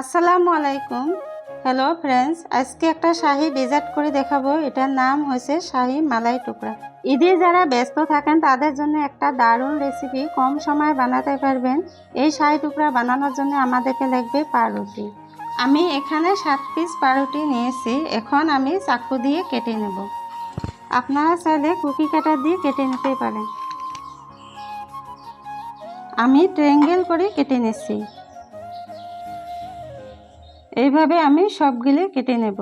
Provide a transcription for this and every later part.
আসসালামু আলাইকুম। Hello friends আজকে একটা শাহি ডেজার্ট করে দেখাবো। এটার নাম হয়েছে শাহি মালাই টুকরা। ঈদে যারা ব্যস্ত থাকেন, তাদের জন্য একটা দারুণ রেসিপি কম সময়ে বানাতে পারবেন। এই শাহি টুকরা বানানোর জন্য আমাদেরকে লাগবে পাউরুটি। আমি এখানে সাত পিস পাউরুটি নিয়েছি। এখন আমি চাকু দিয়ে কেটে নেব। আপনারা চাইলে কুকি কাটার দিয়ে কেটে নিতে পারেন। আমি ট্রেঙ্গেল করে কেটে নিচ্ছি। এইভাবে আমি সবগুলি কেটে নেব।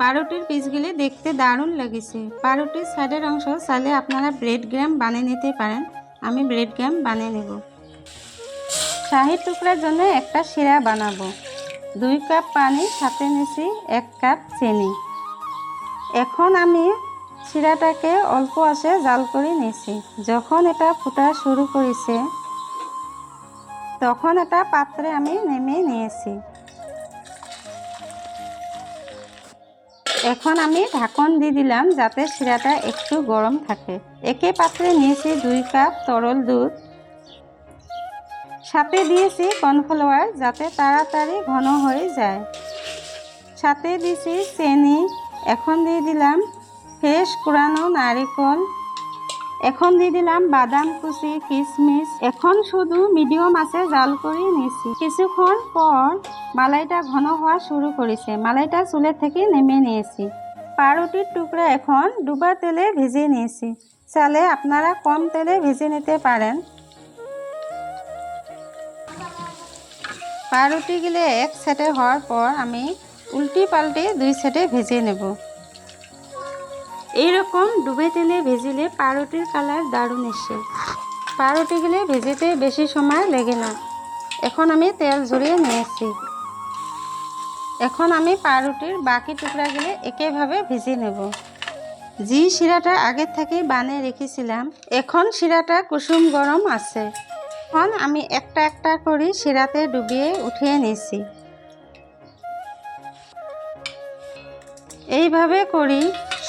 পাউরুটির পিসগুলি দেখতে দারুণ লেগেছে। পাউরুটির সাইডের অংশ চাইলে আপনারা ব্রেড গ্রাম বানিয়ে নিতে পারেন। আমি ব্রেড গ্রাম বানিয়ে নেব। শাহির টুকরার জন্য একটা শিরা বানাবো। দুই কাপ পানি সাথে নিছি এক কাপ চিনি। এখন আমি শিরাটাকে অল্প আসে জাল করে নিয়েছি যখন এটা ফুটা শুরু করেছে, তখন এটা পাত্রে আমি নেমে নিয়েছি। এখন আমি ঢাকন দিয়ে দিলাম যাতে শিরাটা একটু গরম থাকে। একে পাত্রে নিয়েছি দুই কাপ তরল দুধ। সাথে দিয়েছি কর্নফ্লাওয়ার যাতে তাড়াতাড়ি ঘন হয়ে যায়। সাথে দিয়েছি চেনি। এখন দিয়ে দিলাম ফ্রেশ কুড়ানো নারিকল। এখন দিয়ে দিলাম বাদাম, কুচি কিশমিশ এখন শুধু মিডিয়াম আছে, জাল করে নিয়েছি কিছুক্ষণ পর মালাইটা ঘন হওয়া শুরু করেছে মালাইটা চুলে থেকে নেমে নিয়েছি। পাউরুটির টুকরা এখন ডুবা তেলে ভেজে নিয়েছি। চালে আপনারা কম তেলে ভেজে নিতে পারেন। পাউরুটিগুলো এক সেটে হওয়ার পর আমি উল্টি পাল্টে দুই সেটে ভেজে নেব। এইরকম ডুবে তেলে ভেজিলে পাউরুটির কালার দারুণ এসে। পাউরুটিগুলো ভেজেতে বেশি সময় লেগে না। এখন আমি তেল ঝরিয়ে নিয়েছি। এখন আমি পাউরুটির বাকি টুকরাগুলো একইভাবে ভেজে নেব। যে শিরাটা আগের থেকেই বানিয়ে রেখেছিলাম, এখন শিরাটা কুসুম গরম আছে। এখন আমি একটা একটা করে শিরাতে ডুবিয়ে উঠিয়ে নিয়েছি। এইভাবে করি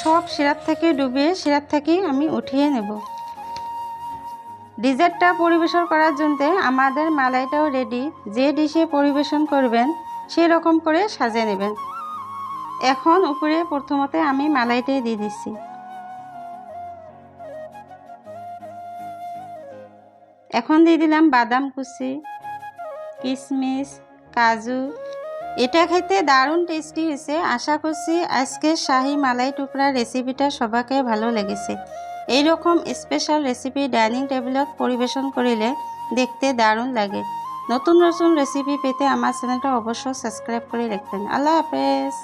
সব শিরার থেকে ডুবিয়ে শিরার থেকে আমি উঠিয়ে নেব। ডিজার্টটা পরিবেশন করার জন্য আমাদের মালাইটাও রেডি যে ডিশে পরিবেশন করবেন, সেরকম করে সাজে নেবেন। এখন উপরে প্রথমতে আমি মালাইটাই দিয়ে দিচ্ছি। এখন দিয়ে দিলাম বাদাম কুচি কিশমিশ কাজু এটা খেতে দারুণ টেস্টি হয়েছে। আশা করছি আজকে শাহি মালাই টুকরা রেসিপিটা সবাকে ভালো লেগেছে। এইরকম স্পেশাল রেসিপি ডাইনিং টেবিলত পরিবেশন করিলে দেখতে দারুণ লাগে। নতুন নতুন রেসিপি পেতে আমার চ্যানেলটা অবশ্যই সাবস্ক্রাইব করে রাখবেন। আল্লাহ হাফেজ।